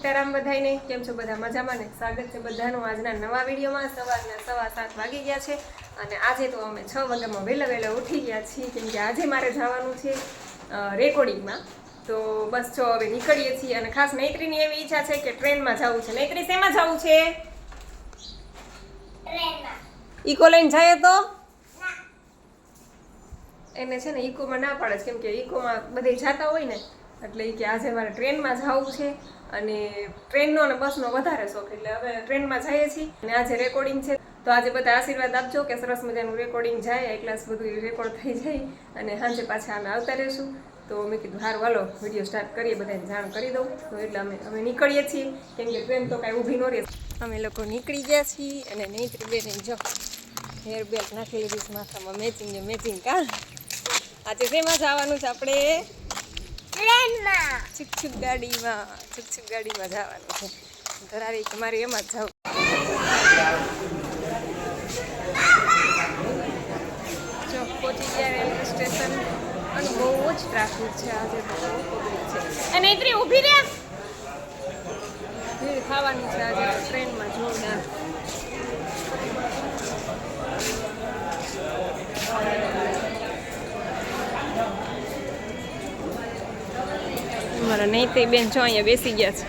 રામ બધાઈને કેમ છો બધા? મજામાં ને? સ્વાગત છે બધાનું. આજના નવા વિડીયોમાં સવારના સવા સાત વાગી ગયા છે અને આજે તો અમે છ વાગ્યામાં વહેલા વહેલા ઉઠી ગયા છીએ કેમ કે આજે મારે જવાનું છે રેકોર્ડિંગમાં. તો બસ જો હવે નીકળીએ છીએ અને ખાસ નૈત્રીની એવી ઈચ્છા છે કે ટ્રેનમાં જવું છે. નૈત્રી શેમાં જવું છે? ઈકો લઈને જાય તો? એને છે ને ઇકોમાં ના પાડે છે કેમ કે ઇકોમાં બધે જતા હોય ને. એટલે કે આજે મારે ટ્રેનમાં જવું છે. અને ટ્રેનનો અને બસનો વધારે શોખ એટલે હવે ટ્રેનમાં જઈએ છીએ. અને આજે રેકોર્ડિંગ છે. તો આજે બધા આશીર્વાદ આપજો કે સરસ મજાનું રેકોર્ડિંગ જાય એક ક્લાસ બધું રેકોર્ડ થઈ જાય અને સાંજે પાછા અમે આવતા રહીશું. તો મેં કીધું, હાર વાલો વીડિયો સ્ટાર્ટ કરીએ, બધાને જાણ કરી દઉં. તો એટલે અમે અમે નીકળીએ છીએ. કેમ કે ટ્રેન તો કાંઈ ઊભી ન રહે. અમે લોકો નીકળી ગયા છીએ અને નહીં બેન જો હેર બેલ્ટ નાખી લીધી માથામાં મેચિંગ મેચિંગ કા આજે શેમાં જવાનું છે આપણે છુક છુક ગાડીમાં છુક ગાડીમાં જવાનું છે. ધરાવી તમારે એમાં જ જવું. પહોંચી ગયા રેલવે સ્ટેશન. અને બહુ જ ટ્રાફિક છે આજે બહુ પબ્લિક છે અને એટલી ઊભી રહ્યા? ભીડ ખાવાની છે આજે ટ્રેનમાં જોરદાર. મારા નૈત્રી બેન જો અહીંયા બેસી ગયા છે.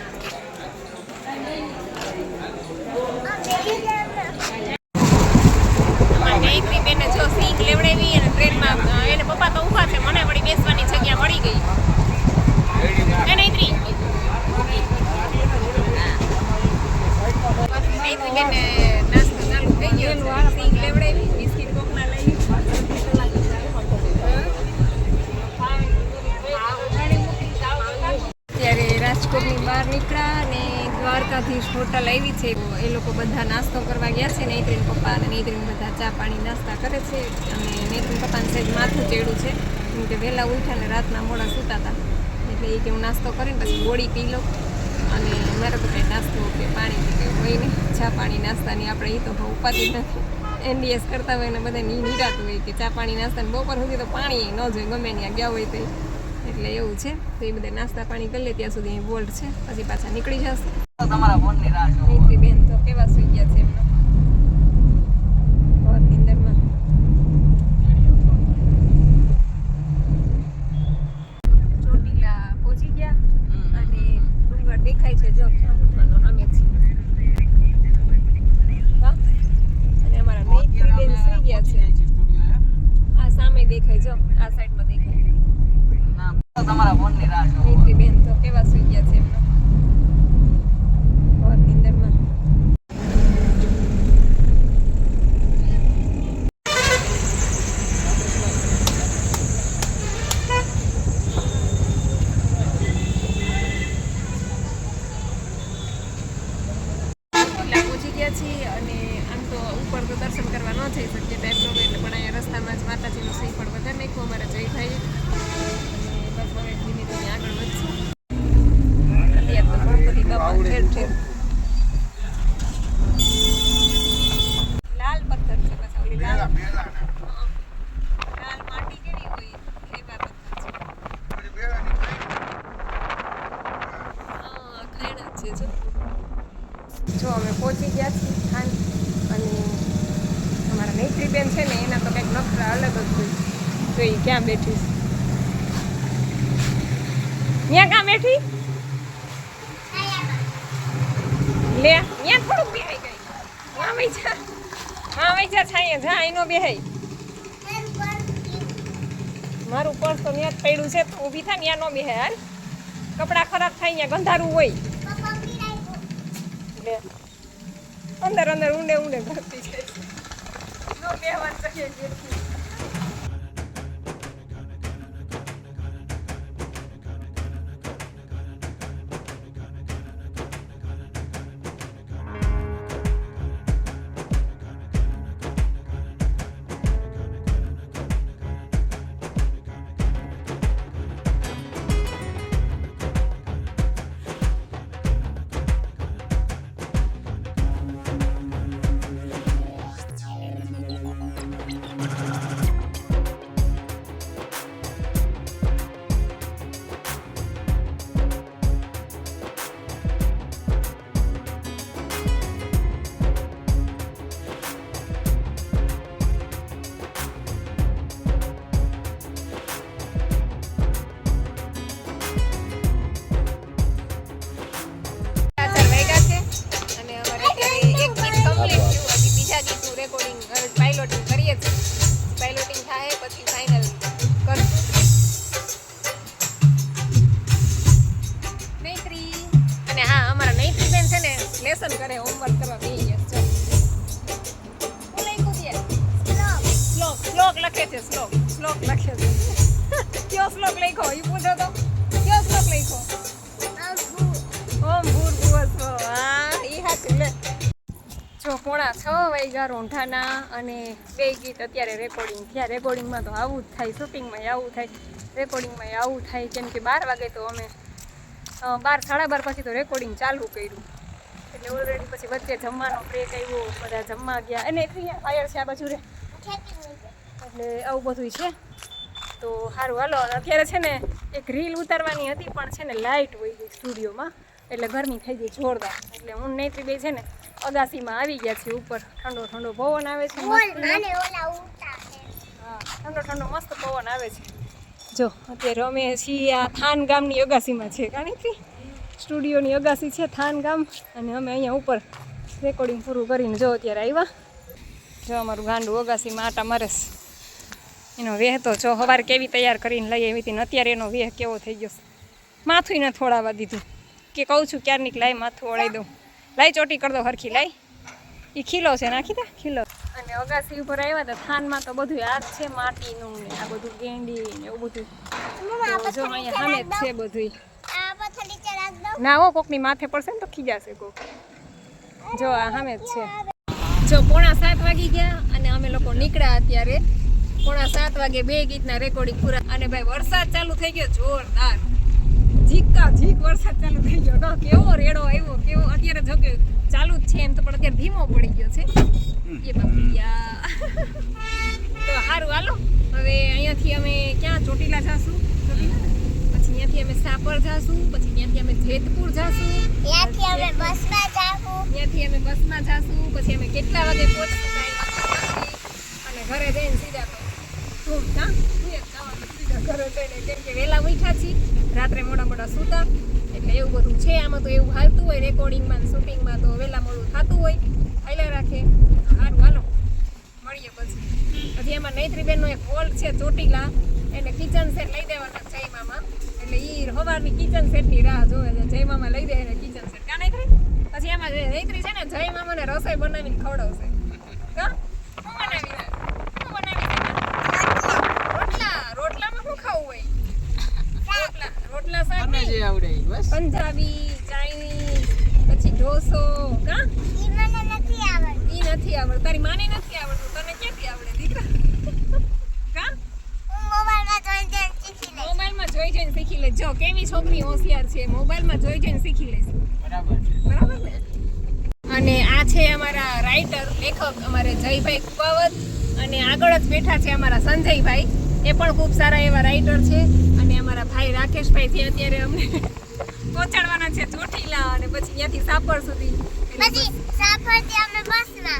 અમારી બેને જો સીટ લેવડાવી ટ્રેનમાં એને પપ્પા તો ઊભા છે, મને વળી બેસવાની જગ્યા મળી ગઈ. નૈત્રી? નૈત્રી બેને નાસ્તો ચાલુ થઈ ગયો સીટ લેવડાવી. આવી છે એ લોકો બધા નાસ્તો કરવા ગયા છે, નૈત્રીન પપ્પા અને નૈત્રીન બધા ચા પાણી નાસ્તા કરે છે અને નૈત્રીન પપ્પાને સહેજ માથું ચેડું છે, કેમ કે વહેલા ઉઠ્યા ને રાતના મોડા સૂતા હતા. એટલે એ કે હું નાસ્તો કરીને પછી ગોળી પી લઉં અને મારે તો કંઈ નાસ્તો કે પાણી કે હોય નહીં. ચા પાણી નાસ્તાની આપણે એ તો બહુ ઉપાધિ નથી. એનડીએસ કરતા હોય ને બધાને નિરાતું હોય કે ચા પાણી નાસ્તાને બપોર સુધી તો પાણી ન જોઈએ ગમે ત્યાં ગયા હોય તો એટલે એવું છે, તો એ બધા નાસ્તા પાણી કરી લે, ત્યાં સુધી અહીં બોલ્ટ છે, પછી પાછા નીકળી જશે. તમારા ફોનની રાહ જોઉં. નૈત્રી બેન તો કેવા સુઈ ગયા છે એમનો? ઓર નીંદરમાં. ચોટીલા પહોંચી ગયા અને ડુંગર દેખાય છે જો છે? અને અમારા નૈત્રી બેન સુઈ ગયા છે. આ સામે દેખાય જો આ સાઈડમાં દેખાય. ના, તમારા ફોનની રાહ જોઉં. મૈત્રી બેન તો કેવા સુઈ ગયા છે એમનો ઓર નીંદરમાં એટલે પહોંચી ગયા છીએ અને આમ તો ઉપર તો દર્શન કરવા ન જઈ શકીએ ટાઈમ ન હોય એટલે પણ અહીંયા રસ્તામાં જ માતાજીનું શ્રી પણ વધારે નાખ્યું અમારા જયભાઈ અને બસ હવે ધીમે ધીમે આગળ વધશું અત્યારે તો ગણપતિ બાપા ઠેર ઠેર લાલ પથ્થર છે પછી લાલ. લાલ માટી કેવી હોય? એવા પથ્થર છે. હા જ છે જો. જો અમે પહોંચી ગયા છીએ સ્થાન અને અમારા નૈત્રી બેન છે ને એના તો કંઈક નકરા અલગ જ હોય. તો એ ક્યાં બેઠી છે? ત્યાં ક્યાં બેઠી? લે ત્યાં થોડુંક બેહાઈ ગઈ. મામી જા માં વઈ જા છાંયે, જા બે બેહાઈ. મારું પર્સ તો ત્યાં જ પડ્યું છે, તો ઊભી થાય ત્યાં નો બેહાય હાલ. કપડાં ખરાબ થાય ત્યાં ગંધારું હોય. લે. અંદર અંદર, ઊંડે ઊંડે, ભરતી અમારા નૈતિકબેન છે ને લેસન કરે હોમવર્ક કરવા બે છે. હું શ્લોક લખે છે શ્લોક શ્લોક લખે છે. કયો શ્લોક લખ્યો? એ પૂછો તો. કયો શ્લોક લખ્યો? ઓમ ભૂર ભૂવસ્વ હા એ હાચું લે જો પોણા છ વાગ્યા રોંઠાના અને બે ગીત અત્યારે રેકોર્ડિંગ થયા રેકોર્ડિંગમાં તો આવું જ થાય શૂટિંગમાં આવું થાય. રેકોર્ડિંગમાં આવું થાય, કેમ કે બાર વાગે તો અમે બાર સાડા બાર પછી તો રેકોર્ડિંગ ચાલુ કર્યું. એટલે ઓલરેડી પછી વચ્ચે જમવાનો બ્રેક આવ્યો બધા જમવા ગયા. અને ફાયર છે આ બાજુ રે. એટલે આવું બધું છે. તો સારું હાલો અત્યારે છે ને એક રીલ ઉતારવાની હતી પણ છે ને લાઇટ હોય ગઈ સ્ટુડિયોમાં એટલે ગરમી થઈ ગઈ જોરદાર. એટલે હું નૈત્રી બે છે ને અગાસીમાં આવી ગયા છે ઉપર. ઠંડો ઠંડો પવન આવે છે ઠંડો ઠંડો મસ્ત પવન આવે છે. જો, અત્યારે અમે છીએ આ થાન ગામની અગાસીમાં છે કાણીથી સ્ટુડિયોની અગાસી છે થાન ગામ અને અમે અહીંયા ઉપર રેકોર્ડિંગ પૂરું કરીને જો અત્યારે આવ્યા જો અમારું ગાંડું અગાસીમાં આટા મારે એનો વેહ તો જો સવારે કેવી તૈયાર કરીને લઈ આવી હતી ને અત્યારે એનો વેહ કેવો થઈ ગયો માથું થોડાવા દીધું. કે કહું છું, ક્યારની લાય માથું ઓળાઈ દઉં. લાઈ ચોટી કરી દો હરખી લાઈ એ ખીલો છે નાખી દે ખીલો. અને અગાસી ઉપર આવ્યા તો થાનમાં તો બધું આ છે માટીનું ને આ બધું ગેંડી ને એવું બધું. જો અહીંયા સામે જ છે બધું ના હો કોકની માથે પડશે ને તો ખીજાશે કોક. જો આ સામે જ છે. જો પોણા સાત વાગી ગયા અને અમે લોકો નીકળ્યા અત્યારે. પોણા સાત વાગે બે ગીતના રેકોર્ડિંગ પૂરા. અને ભાઈ વરસાદ ચાલુ થઈ ગયો જોરદાર. ઝીકા ઝીક વરસાદ ચાલુ થઈ ગયો. તો કેવો રેડો આવ્યો કેવો અત્યારે જો કે ચાલુ જ છે એમ તો પણ અત્યારે ધીમો પડી ગયો છે. એ બકરિયા તો સારું હાલો. હવે અહીંયાથી અમે ક્યાં? ચોટીલા જાશું. પછી અહીંયાથી અમે સાપર જાશું પછી ત્યાંથી અમે જેતપુર જાશું. ત્યાંથી અમે બસમાં જાશું. પછી અમે કેટલા વાગે પહોંચશું. અને ઘરે જઈને સીધા તો. ધૂમ ધામ ઘરે જઈને કેમ કે વહેલા ઉઠ્યા છીએ, રાત્રે મોડા મોડા સૂતા, એટલે એવું બધું છે, આમાં તો એવું હાલતું હોય રેકોર્ડિંગમાં શૂટિંગમાં તો વહેલા મોડું થતું હોય, હાલ્યા રાખે. સારું, હાલો, મળીએ પછી. પછી એમાં નૈત્રીબેનનો એક હોલ છે, ચોટીલા, એને કિચન સેટ લઈ દેવાના જય મામા એટલે ઈ સવારની કિચન સેટની રાહ જોવે છે. જય મામા લઈ દે એને કિચન સેટ કા નૈત્રી પછી એમાં નૈત્રી છે ને જય મામાને રસોઈ બનાવીને ખવડાવશે. કા શું બનાવી છે? શું બનાવી છે રોટલા રોટલામાં શું ખાવું હોય રોટલા રોટલા શાક તમને નહીં. જે આવડે ઈ બસ. પંજાબી ચાઇનીઝ પછી ઢોસો કા? ઈ નથી આવડતું. તારી માને નથી આવડતું. તને ક્યાંથી આવડે દીકરા? કા? મોબાઈલમાં જોઈ જોઈને શીખી લે જો કેવી છોકરી હોશિયાર છે. મોબાઈલમાં જોઈ જોઈને શીખી લેશે બરાબર બરાબર ને? અને આ છે અમારા રાઇટર લેખક અમારે જયભાઈ કુપાવત. અને આગળ જ બેઠા છે અમારા સંજયભાઈ. એ પણ ખૂબ સારા એવા રાઇટર છે. અને અમારા ભાઈ રાકેશભાઈ જે અત્યારે અમને પહોંચાડવાના છે ચોટીલા અને પછી ત્યાંથી સાપર સુધી. એટલે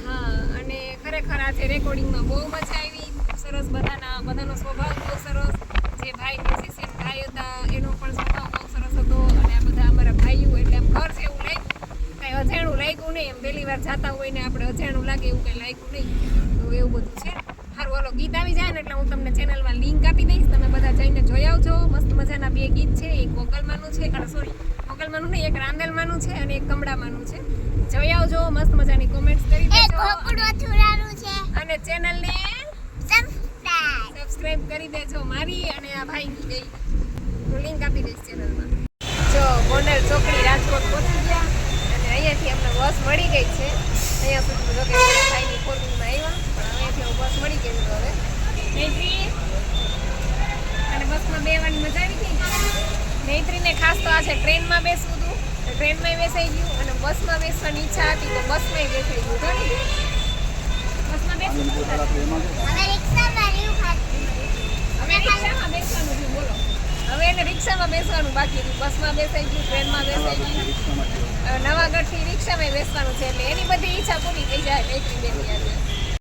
હા અને ખરેખર આજે રેકોર્ડિંગમાં બહુ મજા આવી. સરસ બધાના બધાનો સ્વભાવ બહુ સરસ. જે ભાઈ મ્યુઝિશિયન ભાઈ હતા એનો પણ સ્વભાવ બહુ સરસ હતો. અને આ બધા અમારા ભાઈઓ એટલે આમ ઘર જેવું લાગ્યું. કાંઈ અજાણું લાગ્યું નહીં. એમ પહેલી વાર જાતા હોય ને આપણે અજાણું લાગે એવું કંઈ લાગ્યું નહીં. તો એવું બધું છે. ગીત આવી જાય ને એટલે હું તમને ચેનલમાં લિંક આપી દઈશ. તમે બધા જઈને જોઈ આવજો. મસ્ત મજાના બે ગીત છે. એક મોગલમાનું છે અને સોરી મોગલમાનું નહીં એક રાંદેલમાનું છે અને એક કમડામાનું છે. જોઈ આવજો મસ્ત મજાની કોમેન્ટ્સ કરી દેજો. અને ચેનલને સબસ્ક્રાઇબ કરી દેજો મારી અને આ ભાઈની બે હું લિંક આપી દઈશ ચેનલમાં જો ગોંડલ ચોકડી રાજકોટ પહોંચી ગયા. અને અહીંયાથી અમને બસ મળી ગઈ છે. અહીંયા સુધી જો કે ભાઈની ફોર્મિંગમાં આવ્યા. બસ મળી ગઈ હવે. મૈત્રી અને બસમાં બેવાની મજા આવી ગઈ. મૈત્રીને ખાસ તો આ છે ટ્રેનમાં બેસવું હતું. તો ટ્રેનમાં બેસાઈ ગયું અને બસમાં બેસવાની ઈચ્છા હતી તો બસમાં બેસાઈ ગયું. ઘણી બસમાં બેસવું હવે રિક્ષામાં બેસવાનું છે બોલો. હવે એને રિક્ષામાં બેસવાનું બાકી હતું. બસમાં બેસાઈ ગયું ટ્રેનમાં બેસાઈ ગયું. નવાગઢથી રિક્ષામાં બેસવાનું છે એટલે એની બધી ઈચ્છા પૂરી થઈ જાય મૈત્રી બેની આજે.